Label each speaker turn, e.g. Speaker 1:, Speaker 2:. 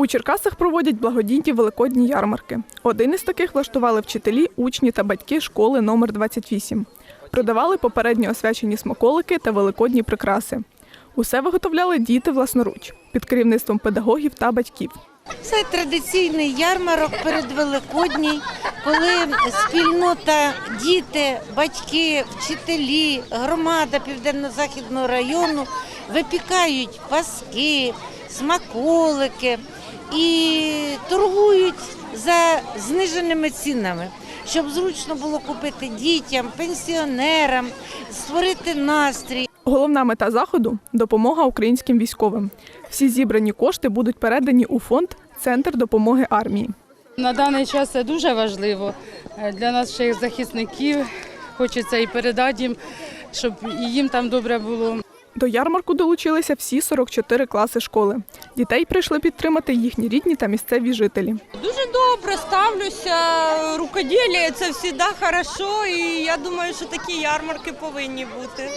Speaker 1: У Черкасах проводять благодійні великодні ярмарки. Один із таких влаштували вчителі, учні та батьки школи номер 28. Продавали попередньо освячені смаколики та великодні прикраси. Усе виготовляли діти власноруч під керівництвом педагогів та батьків.
Speaker 2: Це традиційний ярмарок передвеликодній, коли спільнота, діти, батьки, вчителі, громада Південно-Західного району випікають паски, смаколики і торгують за зниженими цінами, щоб зручно було купити дітям, пенсіонерам, створити настрій.
Speaker 1: Головна мета заходу допомога українським військовим. Всі зібрані кошти будуть передані у фонд Центр допомоги армії.
Speaker 3: На даний час це дуже важливо для наших захисників. Хочеться і передати їм, щоб і їм там добре було.
Speaker 1: До ярмарку долучилися всі 44 класи школи. Дітей прийшли підтримати їхні рідні та місцеві жителі.
Speaker 4: Дуже добре ставлюся. Рукоділля це завжди хорошо, і я думаю, що такі ярмарки повинні бути.